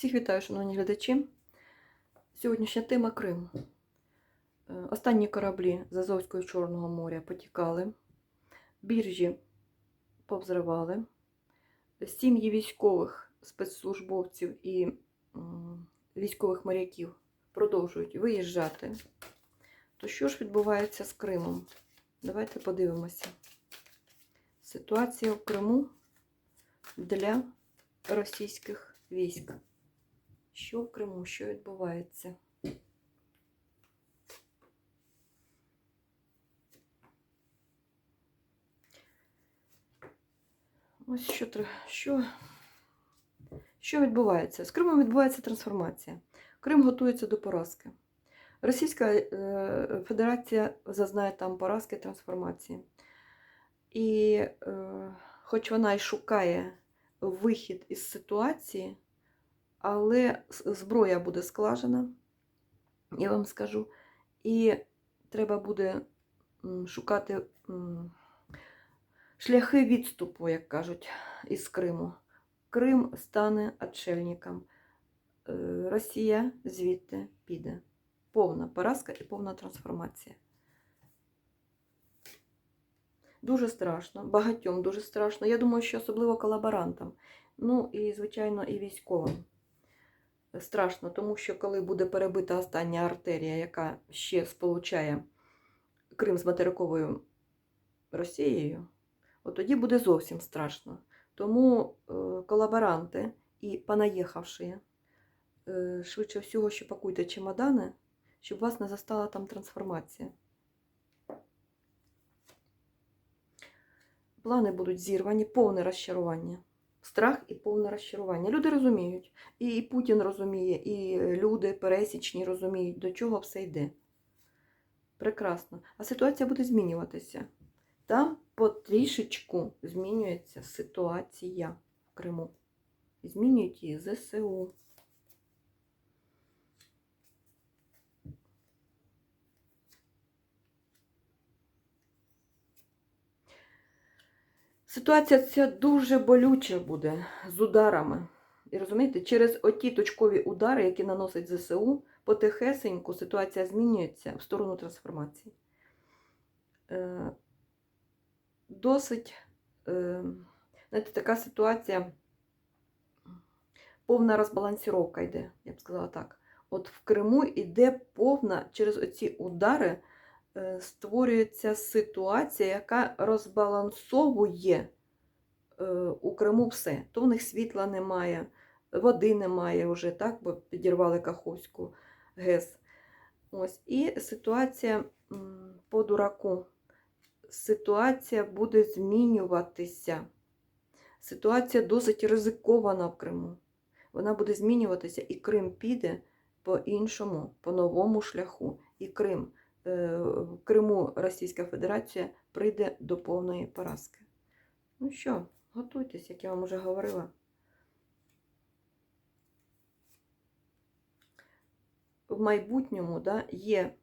Всіх вітаю, шановні глядачі. Сьогоднішня тема Крим. Е, Останні кораблі з Азовського Чорного моря потікали, біржі повзривали, сім'ї військових спецслужбовців і військових моряків продовжують виїжджати. То що ж відбувається з Кримом? Давайте подивимося. Ситуація в Криму для російських військ. Що в Криму, що відбувається? Ось що, що, що відбувається? З Кримом відбувається трансформація. Крим готується до поразки. Російська е, Федерація зазнає там поразки трансформації. І е, хоч вона й шукає вихід із ситуації, але зброя буде складена, я вам скажу, і треба буде шукати шляхи відступу, як кажуть, із Криму. Крим стане отшельником. Е, Росія звідти піде. Повна поразка і повна трансформація. Дуже страшно, багатьом дуже страшно. Я думаю, що особливо колаборантам. Ну і, звичайно, і військовим. Страшно, тому що коли буде перебита остання артерія, яка ще сполучає Крим з материковою Росією, от тоді буде зовсім страшно. Тому е, колаборанти і понаїхавши, е, швидше всього, що пакуйте чемодани, щоб вас не застала там трансформація. Плани будуть зірвані, повне розчарування. Страх і повне розчарування. Люди розуміють, і, Путін розуміє, і люди пересічні розуміють, до чого все йде. Прекрасно. А ситуація буде змінюватися. Там потрішечку змінюється ситуація в Криму. Змінюють її ЗСУ. Ситуація ця дуже болюча буде з ударами. І розумієте, через оті точкові удари, які наносить ЗСУ, потихесеньку ситуація змінюється в сторону трансформації. Е, Досить е, знаєте, така ситуація, повна розбалансіровка йде, я б сказала так. От в Криму йде повна через оці удари створюється ситуація, яка розбалансовує е, у Криму все. То в них світла немає, води немає вже, так, бо підірвали Каховську ГЕС. Ось. І ситуація по дураку. Ситуація буде змінюватися. Ситуація досить ризикована в Криму. Вона буде змінюватися, і Крим піде по-іншому, по новому шляху. І Крим е, в Криму Російська Федерація прийде до повної поразки. Ну що, готуйтесь, як я вам вже говорила. В майбутньому да, є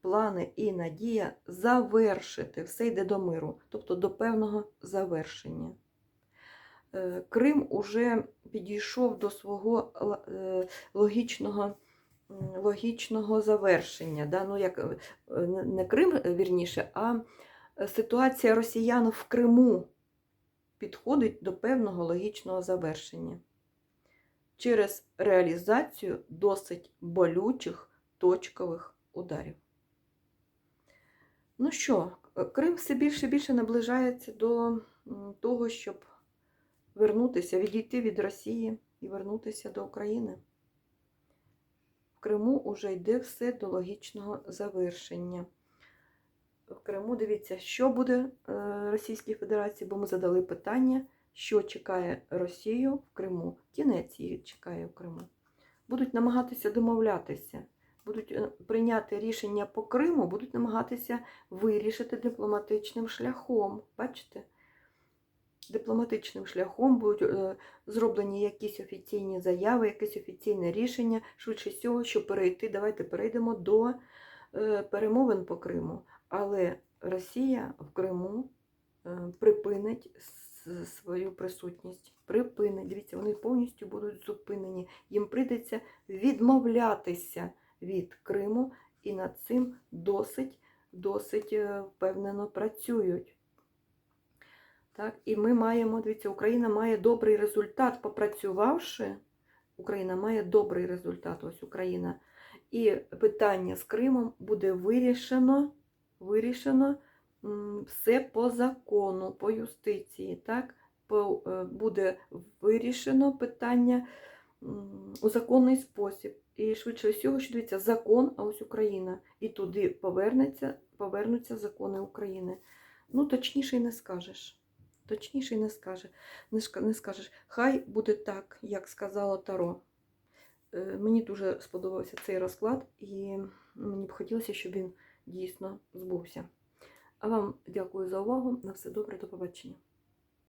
плани і надія завершити, все йде до миру, тобто до певного завершення. Е, Крим уже підійшов до свого е, логічного логічного завершення. Да? Ну, як, е, не- Крим, е, вірніше, а ситуація росіян в Криму підходить до певного логічного завершення через реалізацію досить болючих точкових ударів. Ну що, Крим все більше і більше наближається до того, щоб вернутися, відійти від Росії і вернутися до України. Криму вже йде все до логічного завершення. В Криму дивіться, що буде е, Російській Федерації, бо ми задали питання, що чекає Росію в Криму. Кінець її чекає в Криму. Будуть намагатися домовлятися, будуть е, прийняти рішення по Криму, будуть намагатися вирішити дипломатичним шляхом. Бачите? Дипломатичним шляхом будуть е, зроблені якісь офіційні заяви, якесь офіційне рішення, швидше всього, щоб перейти. Давайте перейдемо до е, перемовин по Криму. Але Росія в Криму е, припинить свою присутність. припинить. Дивіться, вони повністю будуть зупинені. Їм прийдеться відмовлятися від Криму, і над цим досить, досить впевнено працюють. Так, і ми маємо, дивіться, Україна має добрий результат, попрацювавши. Україна має добрий результат. Ось Україна. І питання з Кримом буде вирішено, вирішено все по закону, по юстиції. Так? По, е, буде вирішено питання у законний спосіб. І швидше всього, що дивіться, закон, а ось Україна. І туди повернеться, повернуться закони України. Ну, точніше й не скажеш. Точніше не скаже. Не, скажеш. Хай буде так, як сказала Таро. Е, Мені дуже сподобався цей розклад, і мені б хотілося, щоб він дійсно збувся. А вам дякую за увагу. На все добре, до побачення.